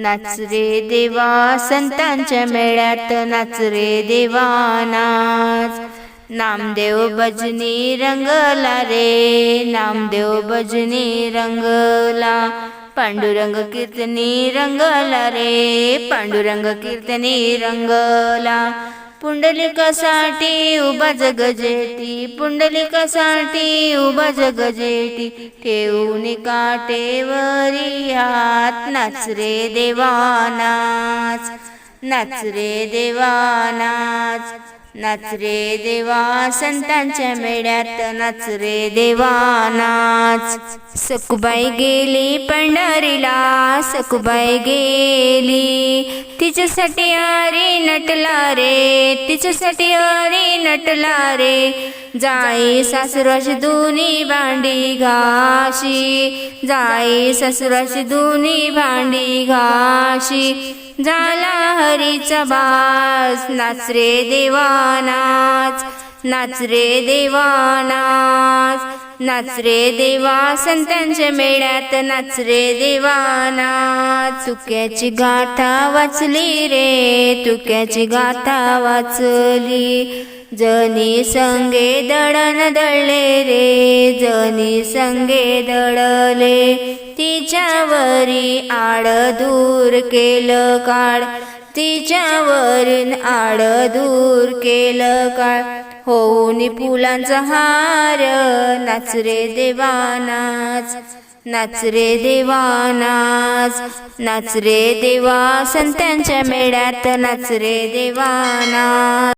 नाच रे देवा संतांच्या मेळ्यात नाच रे देवा नाच. नामदेव भजनी रंगला रे नामदेव भजनी रंगला. पांडुरंग कीर्तनी रंगला रे पांडुरंग कीर्तनी रंगला. पुंडलिकासाठी उभा जगजेटी पुंडलिकासाठी उभा जगजेटी ठेवून काटेवरी हात नाच रे देवा नाच नाच रे देवा नाच नाच रे देवा संतांच्या मेळ्यात नाच रे देवा नाच सकुबाई गेली पंढरीला सकुबाई गेली तिच्यासाठी अरे नटला रे तिच्यासाठी अरे नटला रे जाई सासुराशी दोन्ही भांडी घाशी. जाई सासुराशी दोन्ही भांडी घाशी. झाला हरीचा बास नाच रे देवा नाच रे देवानाच. नाच रे देवा संतांच्या मेळ्यात नाच रे चुक्याची नाच गाथा वाचली रे तुक्याची गाथा वाचली. जनी संगे दळण दळले रे जनी संगे दळले. तिच्यावरी आड दूर केलं काळ तिच्यावरून आड दूर केलं काळ. होऊन फुलांचा हार नाच रे देवा नाच नाच रे देवा नाच नाच रे देवा संतांच्या मेळ्यात नाच रे देवानाच.